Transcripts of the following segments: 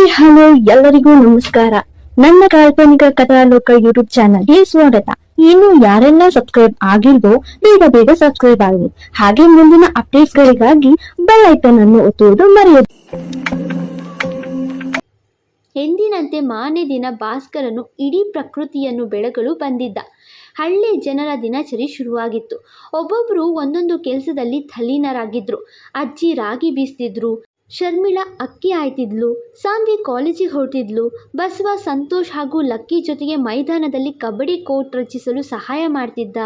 Hi, hello, ಎಲ್ಲರಿಗೂ ನಮಸ್ಕಾರ. ನನ್ನ ಕಾಲ್ಪನಿಕ ಕಥಾಲೋಕ ಯೂಟ್ಯೂಬ್ ಚಾನಲ್ಗೆ ಸ್ವಾಗತ. ಇನ್ನು ಯಾರೆಲ್ಲ ಸಬ್ಸ್ಕ್ರೈಬ್ ಆಗಿಲ್ವೋ, ಬೇಗ ಬೇಗ ಸಬ್ಸ್ಕ್ರೈಬ್ ಆಗಿ ಹಾಗೆ ಮುಂದಿನ ಅಪ್ಡೇಟ್ಸ್ ಗಳಿಗಾಗಿ ಬೆಲ್ ಐಕನ್ ಅನ್ನು ಒತ್ತುವುದು ಮರೆಯದು. ಎಂದಿನಂತೆ ಮಾನೆ ದಿನ ಭಾಸ್ಕರನು ಇಡೀ ಪ್ರಕೃತಿಯನ್ನು ಬೆಳಗಲು ಬಂದಿದ್ದ. ಹಳ್ಳಿ ಜನರ ದಿನಚರಿ ಶುರುವಾಗಿತ್ತು. ಒಬ್ಬೊಬ್ಬರು ಒಂದೊಂದು ಕೆಲಸದಲ್ಲಿ ತಲ್ಲೀನರಾಗಿದ್ರು. ಅಜ್ಜಿ ರಾಗಿ ಬೀಸ್ತಿದ್ರು ಶರ್ಮಿಳಾ ಅಕ್ಕಿ ಆಯ್ತಿದ್ಲು, ಸಾನ್ವಿ ಕಾಲೇಜಿಗೆ ಹೊರಟಿದ್ಲು, ಬಸವ, ಸಂತೋಷ್ ಹಾಗೂ ಲಕ್ಕಿ ಜೊತೆಗೆ ಮೈದಾನದಲ್ಲಿ ಕಬಡ್ಡಿ ಕೋರ್ಟ್ ರಚಿಸಲು ಸಹಾಯ ಮಾಡ್ತಿದ್ದ.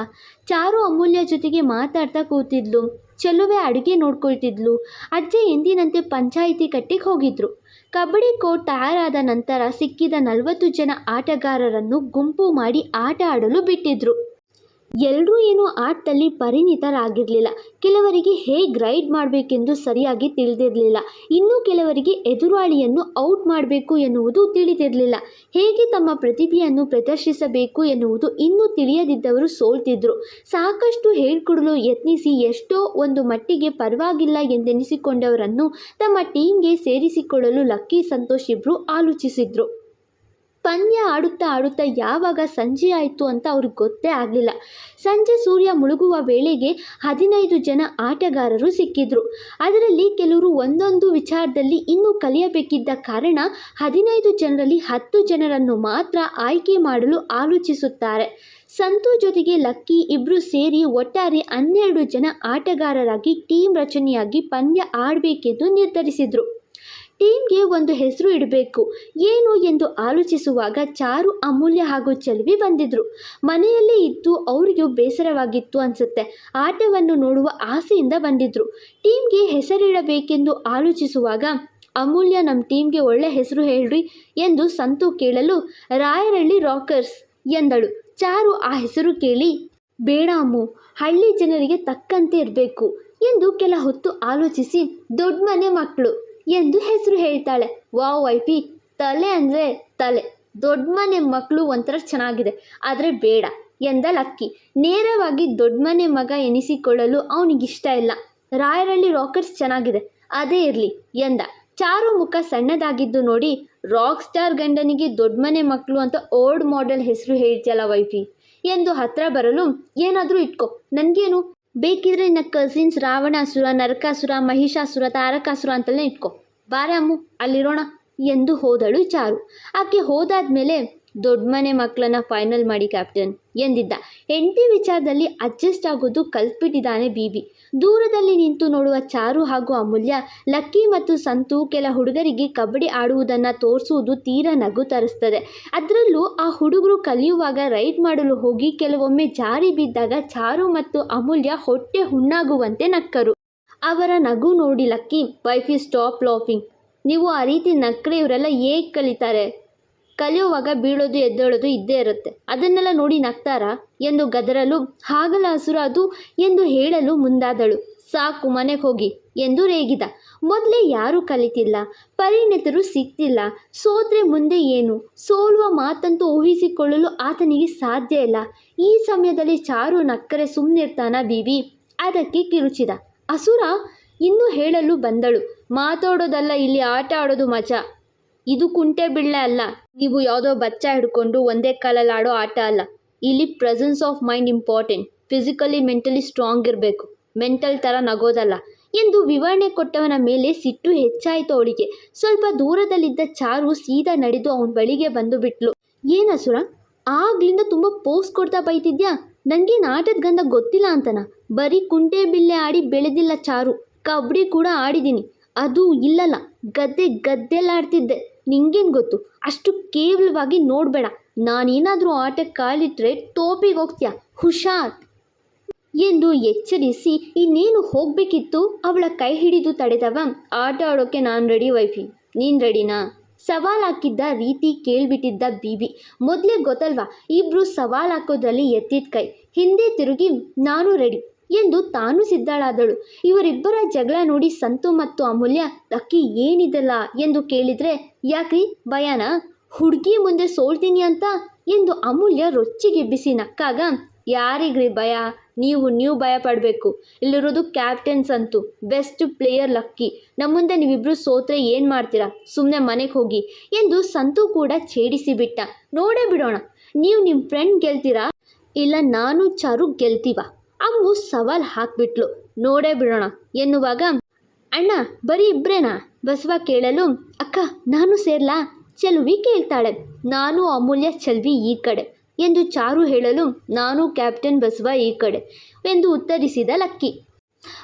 ಚಾರು ಅಮೂಲ್ಯ ಜೊತೆಗೆ ಮಾತಾಡ್ತಾ ಕೂತಿದ್ಲು, ಚೆಲುವೆ ಅಡುಗೆ ನೋಡ್ಕೊಳ್ತಿದ್ಲು, ಅಜ್ಜೆ ಎಂದಿನಂತೆ ಪಂಚಾಯಿತಿ ಕಟ್ಟಿಗೆ ಹೋಗಿದ್ರು. ಕಬಡ್ಡಿ ಕೋರ್ಟ್ ತಯಾರಾದ ನಂತರ ಸಿಕ್ಕಿದ ನಲವತ್ತು ಜನ ಆಟಗಾರರನ್ನು ಗುಂಪು ಮಾಡಿ ಆಟ ಆಡಲು ಬಿಟ್ಟಿದ್ರು. ಎಲ್ಲರೂ ಏನು ಆಟದಲ್ಲಿ ಪರಿಣಿತರಾಗಿರಲಿಲ್ಲ. ಕೆಲವರಿಗೆ ಹೇಗೆ ರೈಡ್ ಮಾಡಬೇಕೆಂದು ಸರಿಯಾಗಿ ತಿಳಿದಿರಲಿಲ್ಲ. ಇನ್ನೂ ಕೆಲವರಿಗೆ ಎದುರಾಳಿಯನ್ನು ಔಟ್ ಮಾಡಬೇಕು ಎನ್ನುವುದು ತಿಳಿದಿರಲಿಲ್ಲ. ಹೇಗೆ ತಮ್ಮ ಪ್ರತಿಭೆಯನ್ನು ಪ್ರದರ್ಶಿಸಬೇಕು ಎನ್ನುವುದು ಇನ್ನೂ ತಿಳಿಯದಿದ್ದವರು ಸೋಲ್ತಿದ್ರು. ಸಾಕಷ್ಟು ಹೇಳ್ಕೊಡಲು ಯತ್ನಿಸಿ ಎಷ್ಟೋ ಒಂದು ಮಟ್ಟಿಗೆ ಪರವಾಗಿಲ್ಲ ಎಂದೆನಿಸಿಕೊಂಡವರನ್ನು ತಮ್ಮ ಟೀಮ್ಗೆ ಸೇರಿಸಿಕೊಳ್ಳಲು ಲಕ್ಕಿ ಸಂತೋಷ್ ಇಬ್ಬರು ಆಲೋಚಿಸಿದ್ರು. ಪಂದ್ಯ ಆಡುತ್ತಾ ಆಡುತ್ತಾ ಯಾವಾಗ ಸಂಜೆ ಆಯಿತು ಅಂತ ಅವ್ರಿಗೆ ಗೊತ್ತೇ ಆಗಲಿಲ್ಲ. ಸಂಜೆ ಸೂರ್ಯ ಮುಳುಗುವ ವೇಳೆಗೆ ಹದಿನೈದು ಜನ ಆಟಗಾರರು ಸಿಕ್ಕಿದ್ರು. ಅದರಲ್ಲಿ ಕೆಲವರು ಒಂದೊಂದು ವಿಚಾರದಲ್ಲಿ ಇನ್ನೂ ಕಲಿಯಬೇಕಿದ್ದ ಕಾರಣ ಹದಿನೈದು ಜನರಲ್ಲಿ ಹತ್ತು ಜನರನ್ನು ಮಾತ್ರ ಆಯ್ಕೆ ಮಾಡಲು ಆಲೋಚಿಸುತ್ತಾರೆ. ಸಂತು ಜೊತೆಗೆ ಲಕ್ಕಿ ಇಬ್ಬರು ಸೇರಿ ಒಟ್ಟಾರೆ ಹನ್ನೆರಡು ಜನ ಆಟಗಾರರಾಗಿ ಟೀಮ್ ರಚನೆಯಾಗಿ ಪಂದ್ಯ ಆಡಬೇಕೆಂದು ನಿರ್ಧರಿಸಿದರು. ಟೀಮ್ಗೆ ಒಂದು ಹೆಸರು ಇಡಬೇಕು. ಏನು ಎಂದು ಆಲೋಚಿಸುವಾಗ ಚಾರು ಅಮೂಲ್ಯ ಹಾಗೂ ಚೆಲುವಿ ಬಂದಿದ್ರು. ಮನೆಯಲ್ಲೇ ಇದ್ದು ಅವರಿಗೂ ಬೇಸರವಾಗಿತ್ತು ಅನಿಸುತ್ತೆ. ಆಟವನ್ನು ನೋಡುವ ಆಸೆಯಿಂದ ಬಂದಿದ್ರು. ಟೀಮ್ಗೆ ಹೆಸರಿಡಬೇಕೆಂದು ಆಲೋಚಿಸುವಾಗ, ಅಮೂಲ್ಯ ನಮ್ಮ ಟೀಮ್ಗೆ ಒಳ್ಳೆ ಹೆಸರು ಹೇಳ್ರಿ ಎಂದು ಸಂತು ಕೇಳಲು, ರಾಯರಳ್ಳಿ ರಾಕರ್ಸ್ ಎಂದಳು. ಚಾರು ಆ ಹೆಸರು ಕೇಳಿ ಬೇಡಾಮು ಹಳ್ಳಿ ಜನರಿಗೆ ತಕ್ಕಂತೆ ಇರಬೇಕು ಎಂದು ಕೆಲ ಹೊತ್ತು ಆಲೋಚಿಸಿ, ದೊಡ್ಡ ಮನೆ ಮಕ್ಕಳು ಎಂದು ಹೆಸರು ಹೇಳ್ತಾಳೆ. ವಾವ್ ವೈಫಿ, ತಲೆ ಅಂದರೆ ತಲೆ. ದೊಡ್ಡ ಮನೆ ಮಕ್ಕಳು ಒಂಥರ ಚೆನ್ನಾಗಿದೆ, ಆದರೆ ಬೇಡ ಎಂದ ಲಕ್ಕಿ ನೇರವಾಗಿ ದೊಡ್ಡ ಮನೆ ಮಗ ಎನಿಸಿಕೊಳ್ಳಲು ಅವನಿಗಿಷ್ಟ ಇಲ್ಲ. ರಾಯರಳ್ಳಿ ರಾಕರ್ಸ್ ಚೆನ್ನಾಗಿದೆ, ಅದೇ ಇರಲಿ ಎಂದ. ಚಾರು ಮುಖ ಸಣ್ಣದಾಗಿದ್ದು ನೋಡಿ ರಾಕ್ ಸ್ಟಾರ್ ಗಂಡನಿಗೆ ದೊಡ್ಡ ಮನೆ ಮಕ್ಕಳು ಅಂತ ಓಲ್ಡ್ ಮಾಡೆಲ್ ಹೆಸರು ಹೇಳ್ತಿಯಲ್ಲ ವೈಫಿ. ಎಂದು ಹತ್ರ ಬರಲು, ಏನಾದರೂ ಇಟ್ಕೋ, ನನಗೇನು? ಬೇಕಿದ್ರೆ ನಿನ್ನ ಕಸಿನ್ಸ್ ರಾವಣಾಸುರ, ನರಕಾಸುರ, ಮಹಿಷಾಸುರ, ತಾರಕಾಸುರ ಅಂತಲೇ ಇಟ್ಕೋ. ಬಾರೆ ಅಮ್ಮು ಅಲ್ಲಿರೋಣ ಎಂದು ಹೋದಳು ಚಾರು. ಆಕೆ ಹೋದಾದ್ಮೇಲೆ ದೊಡ್ಡ ಮನೆ ಮಕ್ಕಳನ್ನ ಫೈನಲ್ ಮಾಡಿ ಕ್ಯಾಪ್ಟನ್ ಎಂದಿದ್ದ. ಹೆಂಡತಿ ವಿಚಾರದಲ್ಲಿ ಅಡ್ಜಸ್ಟ್ ಆಗೋದು ಕಲ್ತ್ಬಿಟ್ಟಿದ್ದಾನೆ ಬಿಬಿ ದೂರದಲ್ಲಿ ನಿಂತು ನೋಡುವ ಚಾರು ಹಾಗೂ ಅಮೂಲ್ಯ, ಲಕ್ಕಿ ಮತ್ತು ಸಂತು ಕೆಲ ಹುಡುಗರಿಗೆ ಕಬಡ್ಡಿ ಆಡುವುದನ್ನು ತೋರಿಸುವುದು ತೀರಾ ನಗು ತರಿಸ್ತದೆ. ಅದರಲ್ಲೂ ಆ ಹುಡುಗರು ಕಲಿಯುವಾಗ ರೈಡ್ ಮಾಡಲು ಹೋಗಿ ಕೆಲವೊಮ್ಮೆ ಜಾರಿ ಬಿದ್ದಾಗ ಚಾರು ಮತ್ತು ಅಮೂಲ್ಯ ಹೊಟ್ಟೆ ಹುಣ್ಣಾಗುವಂತೆ ನಕ್ಕರು. ಅವರ ನಗು ನೋಡಿ Lucky wife is stop laughing ನೀವು ಆ ರೀತಿ ನಕ್ಕರೆ ಇವರೆಲ್ಲ ಹೇಗೆ ಕಲಿತಾರೆ? ಕಲಿಯುವಾಗ ಬೀಳೋದು, ಎದ್ದೇಳೋದು ಇದ್ದೇ ಇರುತ್ತೆ. ಅದನ್ನೆಲ್ಲ ನೋಡಿ ನಗ್ತಾರಾ? ಎಂದು ಗದರಲು ಹಾಗಲ ಹಸುರ ಅದು ಎಂದು ಹೇಳಲು ಮುಂದಾದಳು. ಸಾಕು, ಮನೆಗೆ ಹೋಗಿ ಎಂದು ರೇಗಿದ. ಮೊದಲೇ ಯಾರೂ ಕಲಿತಿಲ್ಲ, ಪರಿಣಿತರು ಸಿಗ್ತಿಲ್ಲ. ಸೋತ್ರೆ ಮುಂದೆ ಏನು? ಸೋಲುವ ಮಾತಂತೂ ಊಹಿಸಿಕೊಳ್ಳಲು ಆತನಿಗೆ ಸಾಧ್ಯ ಇಲ್ಲ. ಈ ಸಮಯದಲ್ಲಿ ಚಾರು ನಕ್ಕರೆ ಸುಮ್ಮನಿರ್ತಾನ ಬೀಬಿ? ಅದಕ್ಕೆ ಕಿರುಚಿದ. ಅಸುರ, ಇನ್ನೂ ಹೇಳಲು ಬಂದಳು. ಮಾತಾಡೋದಲ್ಲ, ಇಲ್ಲಿ ಆಟ ಆಡೋದು ಮಚ ಇದು ಕುಂಟೆ ಬಿಳ್ಳೆ ಅಲ್ಲ. ನೀವು ಯಾವುದೋ ಬಚ್ಚ ಹಿಡ್ಕೊಂಡು ಒಂದೇ ಕಾಲಲ್ಲಿ ಆಡೋ ಆಟ ಅಲ್ಲ. ಇಲ್ಲಿ presence of mind important physically mentally strong ಇರಬೇಕು. ಮೆಂಟಲ್ ಥರ ನಗೋದಲ್ಲ. ಎಂದು ವಿವರಣೆ ಕೊಟ್ಟವನ ಮೇಲೆ ಸಿಟ್ಟು ಹೆಚ್ಚಾಯಿತು ಅವಳಿಗೆ. ಸ್ವಲ್ಪ ದೂರದಲ್ಲಿದ್ದ ಚಾರು ಸೀದಾ ನಡೆದು ಅವನ ಬಳಿಗೆ ಬಂದು ಬಿಟ್ಲು. ಏನಸುರ ಆಗ್ಲಿಂದ ತುಂಬ ಪೋಸ್ ಕೊಡ್ತಾ ಬೈತಿದ್ಯಾ? ನನಗೇನು ಆಟದ ಗಂಧ ಗೊತ್ತಿಲ್ಲ ಅಂತನ? ಬರೀ ಕುಂಟೆ ಬಿಲ್ಲೆ ಆಡಿ ಬೆಳೆದಿಲ್ಲ ಚಾರು. ಕಬಡ್ಡಿ ಕೂಡ ಆಡಿದ್ದೀನಿ. ಅದು ಇಲ್ಲಲ್ಲ. ಗದ್ದೆ ಗದ್ದೆಲ್ಲಾಡ್ತಿದ್ದೆ ನಿಂಗೇನು ಗೊತ್ತು? ಅಷ್ಟು ಕೇವಲವಾಗಿ ನೋಡಬೇಡ. ನಾನೇನಾದರೂ ಆಟಕ್ಕೆ ಕಾಲಿಟ್ಟರೆ ತೋಪಿಗೆ ಹೋಗ್ತೀಯ? ಹುಷಾರ್. ಎಂದು ಎಚ್ಚರಿಸಿ ಇನ್ನೇನು ಹೋಗಬೇಕಿತ್ತು? ಅವಳ ಕೈ ಹಿಡಿದು ತಡೆದವ, ಆಟ ಆಡೋಕ್ಕೆ ನಾನು ರೆಡಿ ವೈಫಿ. ನೀನು ರೆಡಿನಾ ಸವಾಲ್ ಹಾಕಿದ್ದ ರೀತಿ ಕೇಳ್ಬಿಟ್ಟಿದ್ದ ಬೀಬಿ ಮೊದಲೇ ಗೊತ್ತಲ್ವಾ, ಇಬ್ರು ಸವಾಲ್ ಹಾಕೋದ್ರಲ್ಲಿ ಎತ್ತಿದ ಕೈ. ಹಿಂದೆ ತಿರುಗಿ, ನಾನು ರೆಡಿ ಎಂದು ತಾನು ಸಿದ್ಧಳಾದಳು. ಇವರಿಬ್ಬರ ಜಗಳ ನೋಡಿ ಸಂತು ಮತ್ತು ಅಮೂಲ್ಯ ಅಕ್ಕಿ ಏನಿದೆಲ್ಲ? ಎಂದು ಕೇಳಿದ್ರೆ, ಯಾಕ್ರಿ, ಭಯನಾ? ಹುಡುಗಿ ಮುಂದೆ ಸೋಲ್ತೀನಿ ಅಂತ? ಎಂದು ಅಮೂಲ್ಯ ರೊಚ್ಚಿಗೆಬ್ಬಿಸಿ ನಕ್ಕಾಗ, ಯಾರಿಗ್ರಿ ಭಯ? ನೀವು ನೀವು ಭಯ ಪಡಬೇಕು ಇಲ್ಲಿರೋದು captain Santu, best player Lucky. ನಮ್ಮ ಮುಂದೆ ನೀವಿಬ್ಬರು ಸೋತ್ರೆ ಏನು ಮಾಡ್ತೀರಾ? ಸುಮ್ಮನೆ ಮನೆಗೆ ಹೋಗಿ. ಎಂದು ಸಂತು ಕೂಡ ಛೇಡಿಸಿ ಬಿಟ್ಟ ನೋಡೇ ಬಿಡೋಣ. ನೀವು ನಿಮ್ಮ ಫ್ರೆಂಡ್ ಗೆಲ್ತೀರಾ? ಇಲ್ಲ, ನಾನು ಚಾರು ಗೆಲ್ತೀವ? ಅಮ್ಮು ಸವಾಲ್ ಹಾಕ್ಬಿಟ್ಲು. ನೋಡೇ ಬಿಡೋಣ, ಎನ್ನುವಾಗ, ಅಣ್ಣ, ಬರೀ ಇಬ್ಬರೇನಾ ಬಸವ ಕೇಳಲು, ಅಕ್ಕ, ನಾನು ಸೇರ್ಲಾ? ಚೆಲುವಿ ಕೇಳ್ತಾಳೆ. ನಾನು ಅಮೂಲ್ಯ, ಚೆಲ್ವಿ ಈ ಕಡೆ, ಎಂದು ಚಾರು ಹೇಳಲು, ನಾನು ಕ್ಯಾಪ್ಟನ್ ಬಸವ ಈ ಕಡೆ, ಎಂದು ಉತ್ತರಿಸಿದ ಲಕ್ಕಿ.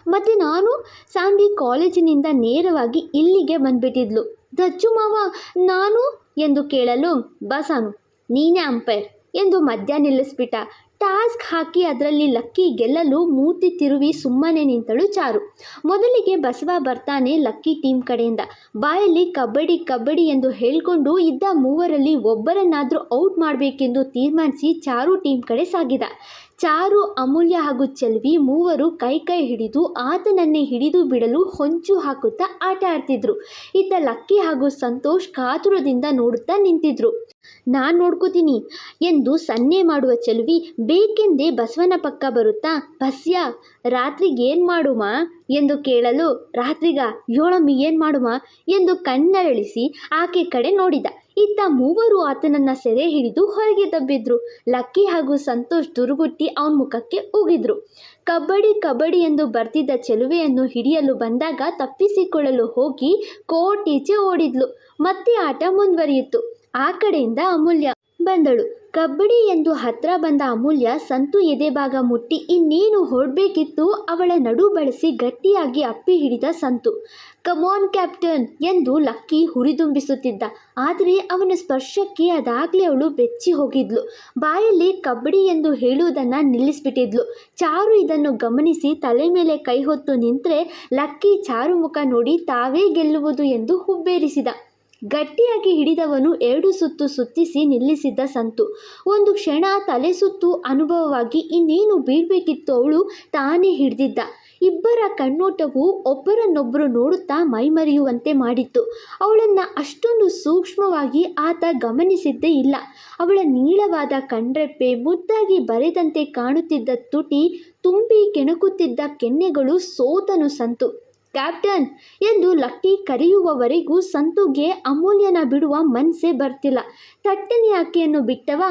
ಮತ್ತು ನಾನು ಸಾಂಬಿ ಕಾಲೇಜಿನಿಂದ ನೇರವಾಗಿ ಇಲ್ಲಿಗೆ ಬಂದ್ಬಿಟ್ಟಿದ್ಲು. ದಜ್ಜು ಮಾವ, ನಾನು? ಎಂದು ಕೇಳಲು, ಬಸಾನು, ನೀನೇ ಅಂಪೈರ್. ಎಂದು ಮಧ್ಯ ನಿಲ್ಲಿಸ್ಬಿಟ್ಟ. ಟಾಸ್ಕ್ ಹಾಕಿ ಅದರಲ್ಲಿ ಲಕ್ಕಿ ಗೆಲ್ಲಲು ಮೂತಿ ತಿರುವಿ ಸುಮ್ಮನೆ ನಿಂತಳು ಚಾರು. ಮೊದಲಿಗೆ ಬಸವ ಬರ್ತಾನೆ ಲಕ್ಕಿ ಟೀಮ್ ಕಡೆಯಿಂದ. ಬಾಯಲ್ಲಿ ಕಬಡ್ಡಿ ಕಬಡ್ಡಿ ಎಂದು ಹೇಳಿಕೊಂಡು ಇದ್ದ ಮೂವರಲ್ಲಿ ಒಬ್ಬರನ್ನಾದರೂ ಔಟ್ ಮಾಡಬೇಕೆಂದು ತೀರ್ಮಾನಿಸಿ ಚಾರು ಟೀಮ್ ಕಡೆ ಸಾಗಿದ. ಚಾರು ಅಮೂಲ್ಯ ಹಾಗೂ ಚೆಲ್ವಿ ಮೂವರು ಕೈ ಕೈ ಹಿಡಿದು ಆತನನ್ನೇ ಹಿಡಿದು ಬಿಡಲು ಹೊಂಚು ಹಾಕುತ್ತಾ ಆಟ ಆಡ್ತಿದ್ರು. ಇತ್ತ ಲಕ್ಕಿ ಹಾಗೂ ಸಂತೋಷ್ ಕಾತುರದಿಂದ ನೋಡುತ್ತಾ ನಿಂತಿದ್ರು. ನಾನು ನೋಡ್ಕೋತೀನಿ ಎಂದು ಸನ್ನೆ ಮಾಡುವ ಚೆಲುವಿ, ಬೇಕೆಂದೇ ಬಸವನ ಪಕ್ಕ ಬರುತ್ತಾ, ಬಸ್ಯ ರಾತ್ರಿಗೆ ಏನು ಮಾಡುಮ ಎಂದು ಕೇಳಲು ರಾತ್ರಿಗ ಯೋಳಮ್ಮಿ ಏನು ಮಾಡುಮ? ಎಂದು ಕಣ್ಣರಳಿಸಿ ಆಕೆ ಕಡೆ ನೋಡಿದ. ಇತ್ತ ಮೂವರು ಆತನನ್ನ ಸೆರೆ ಹಿಡಿದು ಹೊರಗೆ ದಬ್ಬಿದ್ರು. ಲಕ್ಕಿ ಹಾಗೂ ಸಂತೋಷ್ ದುರುಗುಟ್ಟಿ ಅವನ ಮುಖಕ್ಕೆ ಉಗಿದ್ರು. ಕಬಡ್ಡಿ ಕಬಡ್ಡಿ ಎಂದು ಬರ್ತಿದ್ದ ಚೆಲುವೆಯನ್ನು ಹಿಡಿಯಲು ಬಂದಾಗ ತಪ್ಪಿಸಿಕೊಳ್ಳಲು ಹೋಗಿ ಕೋಟೀಚೆ ಓಡಿದ್ಲು. ಮತ್ತೆ ಆಟ ಮುಂದುವರಿಯಿತು. ಆ ಕಡೆಯಿಂದ ಅಮೂಲ್ಯ ಬಂದಳು. ಕಬಡ್ಡಿ ಎಂದು ಹತ್ರ ಬಂದ ಅಮೂಲ್ಯ ಸಂತು ಎದೆಭಾಗ ಮುಟ್ಟಿ ಇನ್ನೇನು ಹೊಡಬೇಕಿತ್ತು ಅವಳ ನಡು ಬಳಸಿ ಗಟ್ಟಿಯಾಗಿ ಅಪ್ಪಿ ಹಿಡಿದ ಸಂತು. ಕಮಾನ್ ಕ್ಯಾಪ್ಟನ್ ಎಂದು ಲಕ್ಕಿ ಹುರಿದುಂಬಿಸುತ್ತಿದ್ದ. ಆದರೆ ಅವನ ಸ್ಪರ್ಶಕ್ಕೆ ಅದಾಗಲೇ ಅವಳು ಬೆಚ್ಚಿ ಹೋಗಿದ್ಲು. ಬಾಯಲ್ಲಿ ಕಬ್ಬಡಿ ಎಂದು ಹೇಳುವುದನ್ನು ನಿಲ್ಲಿಸ್ಬಿಟ್ಟಿದ್ಲು. ಚಾರು ಇದನ್ನು ಗಮನಿಸಿ ತಲೆ ಮೇಲೆ ಕೈ ಹೊತ್ತು ನಿಂತರೆ ಲಕ್ಕಿ ಚಾರು ಮುಖ ನೋಡಿ ತಾವೇ ಗೆಲ್ಲುವುದು ಎಂದು ಹುಬ್ಬೇರಿಸಿದ. ಗಟ್ಟಿಯಾಗಿ ಹಿಡಿದವನು ಎರಡು ಸುತ್ತು ಸುತ್ತಿಸಿ ನಿಲ್ಲಿಸಿದ್ದ ಸಂತು. ಒಂದು ಕ್ಷಣ ತಲೆ ಸುತ್ತು ಅನುಭವವಾಗಿ ಇನ್ನೇನು ಬೀಳ್ಬೇಕಿತ್ತು ಅವಳು ತಾನೇ ಹಿಡಿದಿದ್ದ. ಇಬ್ಬರ ಕಣ್ಣೋಟವು ಒಬ್ಬರನ್ನೊಬ್ಬರು ನೋಡುತ್ತಾ ಮೈಮರೆಯುವಂತೆ ಮಾಡಿತ್ತು. ಅವಳನ್ನು ಅಷ್ಟೊಂದು ಸೂಕ್ಷ್ಮವಾಗಿ ಆತ ಗಮನಿಸಿದ್ದೇ ಇಲ್ಲ. ಅವಳ ನೀಳವಾದ ಕಣ್ರೆಪ್ಪೆ ಮುದ್ದಾಗಿ ಬರೆದಂತೆ ಕಾಣುತ್ತಿದ್ದ ತುಟಿ ತುಂಬಿ ಕೆಣಕುತ್ತಿದ್ದ ಕೆನ್ನೆಗಳು ಸೋತನು ಸಂತು. ಕ್ಯಾಪ್ಟನ್ ಎಂದು ಲಕ್ಕಿ ಕರೆಯುವವರೆಗೂ ಸಂತುಗೆ ಅಮೂಲ್ಯನ ಬಿಡುವ ಮನಸ್ಸೇ ಬರ್ತಿಲ್ಲ. ತಟ್ಟನೆ ಆಕೆಯನ್ನು ಬಿಟ್ಟವ?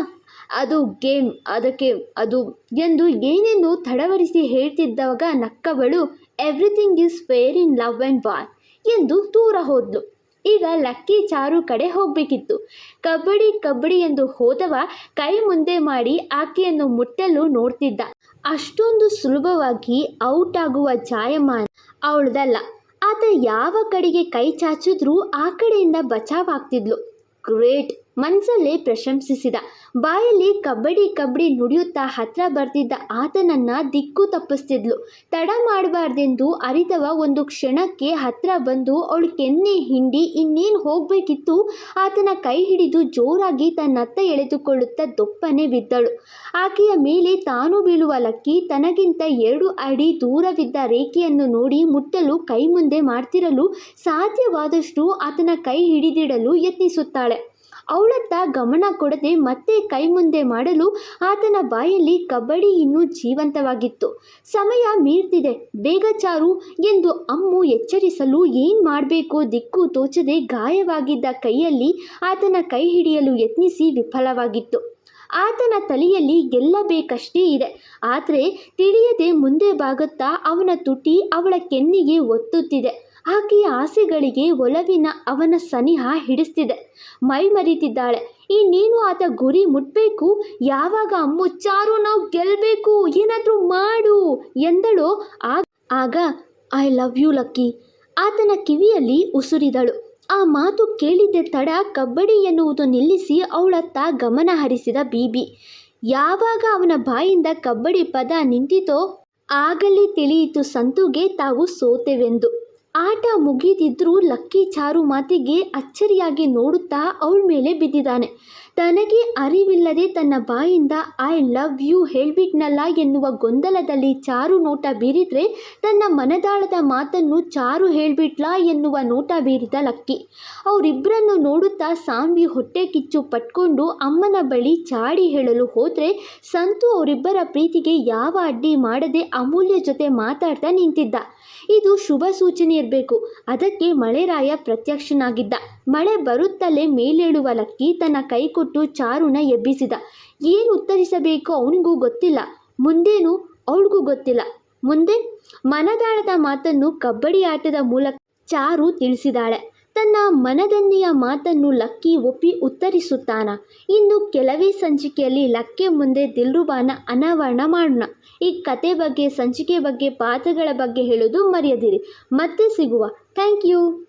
ಅದು ಗೇಮ್, ಅದಕ್ಕೆ ಅದು ಎಂದು ಏನೆಂದು ತಡವರಿಸಿ ಹೇಳ್ತಿದ್ದವಾಗ ನಕ್ಕವಳು everything is fair in love and war ಎಂದು ದೂರ ಹೋದ್ಲು. ಈಗ ಲಕ್ಕಿ ಚಾರು ಕಡೆ ಹೋಗಬೇಕಿತ್ತು. ಕಬಡ್ಡಿ ಕಬಡ್ಡಿ ಎಂದು ಹೋದವ ಕೈ ಮುಂದೆ ಮಾಡಿ ಆಕೆಯನ್ನು ಮುಟ್ಟಲು ನೋಡ್ತಿದ್ದ. ಅಷ್ಟೊಂದು ಸುಲಭವಾಗಿ ಔಟ್ ಆಗುವ ಜಾಯಮಾನ ಅವಳದಲ್ಲ. ಆತ ಯಾವ ಕಡೆಗೆ ಕೈ ಚಾಚಿದ್ರೂ ಆ ಕಡೆಯಿಂದ ಬಚಾವಾಗ್ತಿದ್ಲು ಗ್ರೇಟ್. ಮನಸ್ಸಲ್ಲೇ ಪ್ರಶಂಸಿಸಿದ. ಬಾಯಲ್ಲಿ ಕಬಡ್ಡಿ ಕಬಡ್ಡಿ ನುಡಿಯುತ್ತಾ ಹತ್ರ ಬರ್ತಿದ್ದ ಆತನನ್ನ ದಿಕ್ಕು ತಪ್ಪಿಸ್ತಿದ್ಲು. ತಡ ಮಾಡಬಾರ್ದೆಂದು ಅರಿತವ ಒಂದು ಕ್ಷಣಕ್ಕೆ ಹತ್ರ ಬಂದು ಅವಳು ಕೆನ್ನೆ ಹಿಂಡಿ ಇನ್ನೇನು ಹೋಗಬೇಕಿತ್ತು? ಆತನ ಕೈ ಹಿಡಿದು ಜೋರಾಗಿ ತನ್ನತ್ತ ಎಳೆದುಕೊಳ್ಳುತ್ತಾ ದೊಪ್ಪನೆ ಬಿದ್ದಳು. ಆಕೆಯ ಮೇಲೆ ತಾನು ಬೀಳುವ ಲಕ್ಕಿ ತನಗಿಂತ ಎರಡು ಅಡಿ ದೂರವಿದ್ದ ರೇಖೆಯನ್ನು ನೋಡಿ ಮುಟ್ಟಲು ಕೈ ಮುಂದೆ ಮಾಡ್ತಿರಲು ಸಾಧ್ಯವಾದಷ್ಟು ಆತನ ಕೈ ಹಿಡಿದಿಡಲು ಯತ್ನಿಸುತ್ತಾಳೆ. ಅವಳತ್ತ ಗಮನ ಕೊಡದೆ ಮತ್ತೆ ಕೈ ಮುಂದೆ ಮಾಡಲು ಆತನ ಬಾಯಲ್ಲಿ ಕಬಡ್ಡಿ ಇನ್ನೂ ಜೀವಂತವಾಗಿತ್ತು. ಸಮಯ ಮೀರ್ತಿದೆ. ಬೇಗ ಚಾರು ಎಂದು ಅಮ್ಮು ಎಚ್ಚರಿಸಲು ಏನು ಮಾಡಬೇಕು ದಿಕ್ಕು ತೋಚದೆ ಗಾಯವಾಗಿದ್ದ ಕೈಯಲ್ಲಿ ಆತನ ಕೈ ಹಿಡಿಯಲು ಯತ್ನಿಸಿ ವಿಫಲವಾಗಿತ್ತು. ಆತನ ತಲೆಯಲ್ಲಿ ಗೆಲ್ಲಬೇಕಷ್ಟೇ ಇದೆ. ಆದರೆ ತಿಳಿಯದೆ ಮುಂದೆ ಬಾಗುತ್ತಾ ಅವನ ತುಟಿ ಅವಳ ಕೆನ್ನಿಗೆ ಒತ್ತುತ್ತಿದೆ. ಆಕೆಯ ಆಸೆಗಳಿಗೆ ಒಲವಿನ ಅವನ ಸನಿಹ ಹಿಡಿಸ್ತಿದೆ. ಮೈ ಮರಿತಿದ್ದಾಳೆ ನೀನು ಆತ ಗುರಿ ಮುಟ್ಟಬೇಕು ಯಾವಾಗ ಮುಚ್ಚಾರು ಚಾರು ನಾವು ಗೆಲ್ಲಬೇಕು ಏನಾದರೂ ಮಾಡು ಎಂದಳು. ಆಗ ಆಗ, ಐ ಲವ್ ಯು, ಲಕ್ಕಿ ಆತನ ಕಿವಿಯಲ್ಲಿ ಉಸುರಿದಳು. ಆ ಮಾತು ಕೇಳಿದ್ದೆ ತಡ ಕಬಡ್ಡಿ ಎನ್ನುವುದು ನಿಲ್ಲಿಸಿ ಅವಳತ್ತ ಗಮನ ಹರಿಸಿದ ಬೀಬಿ. ಯಾವಾಗ ಅವನ ಬಾಯಿಂದ ಕಬಡ್ಡಿ ಪದ ನಿಂತಿತೋ, ಆಗಲೇ ತಿಳಿಯಿತು ಸಂತುಗೆ ತಾವು ಸೋತೆವೆಂದು. ಆಟ ಮುಗಿದಿದ್ರೂ ಲಕ್ಕಿ ಚಾರು ಮಾತಿಗೆ ಅಚ್ಚರಿಯಾಗಿ ನೋಡುತ್ತಾ ಅವಳ ಮೇಲೆ ಬಿದ್ದಿದ್ದಾನೆ. ತನಗೆ ಅರಿವಿಲ್ಲದೆ ತನ್ನ ಬಾಯಿಂದ ಐ ಲವ್ ಯು ಹೇಳ್ಬಿಟ್ನಲ್ಲ ಎನ್ನುವ ಗೊಂದಲದಲ್ಲಿ ಚಾರು ನೋಟ ಬೀರಿದ್ರೆ ತನ್ನ ಮನದಾಳದ ಮಾತನ್ನು ಚಾರು ಹೇಳ್ಬಿಟ್ಲಾ ಎನ್ನುವ ನೋಟ ಬೀರಿದ ಲಕ್ಕಿ. ಅವರಿಬ್ಬರನ್ನು ನೋಡುತ್ತಾ ಸಾಂಬಿ ಹೊಟ್ಟೆ ಕಿಚ್ಚು ಪಟ್ಕೊಂಡು ಅಮ್ಮನ ಬಳಿ ಚಾಡಿ ಹೇಳಲು ಹೋದರೆ ಸಂತು ಅವರಿಬ್ಬರ ಪ್ರೀತಿಗೆ ಯಾವ ಅಡ್ಡಿ ಮಾಡದೆ ಅಮೂಲ್ಯ ಜೊತೆ ಮಾತಾಡ್ತಾ ನಿಂತಿದ್ದ. ಇದು ಶುಭ ಸೂಚನೆ ಇರಬೇಕು. ಅದಕ್ಕೆ ಮಳೆರಾಯ ಪ್ರತ್ಯಕ್ಷನಾಗಿದ್ದ. ಮಳೆ ಬರುತ್ತಲೇ ಮೇಲೇಳುವ ಲಕ್ಕಿ ತನ್ನ ಕೈಕೊಟ್ಟು ಚಾರುನ ಎಬ್ಬಿಸಿದ. ಏನು ಉತ್ತರಿಸಬೇಕು ಅವನಿಗೂ ಗೊತ್ತಿಲ್ಲ. ಮುಂದೇನು ಅವಳಿಗೂ ಗೊತ್ತಿಲ್ಲ. ಮುಂದೆ ಮನದಾಳದ ಮಾತನ್ನು ಕಬ್ಬಡಿ ಆಟದ ಮೂಲಕ ಚಾರು ತಿಳಿಸಿದಾಳೆ. ತನ್ನ ಮನದನ್ನೆಯ ಮಾತನ್ನು ಲಕ್ಕಿ ಒಪ್ಪಿ ಉತ್ತರಿಸುತ್ತಾನ. ಇನ್ನು ಕೆಲವೇ ಸಂಚಿಕೆಯಲ್ಲಿ ಲಕ್ಕೆ ಮುಂದೆ ದಿಲ್ರುಬಾನ ಅನಾವರಣ ಮಾಡೋಣ. ಈ ಕತೆ ಬಗ್ಗೆ, ಸಂಚಿಕೆ ಬಗ್ಗೆ, ಪಾತ್ರಗಳ ಬಗ್ಗೆ ಹೇಳೋದು ಮರೆಯದಿರಿ. ಮತ್ತೆ ಸಿಗುವ. Thank you.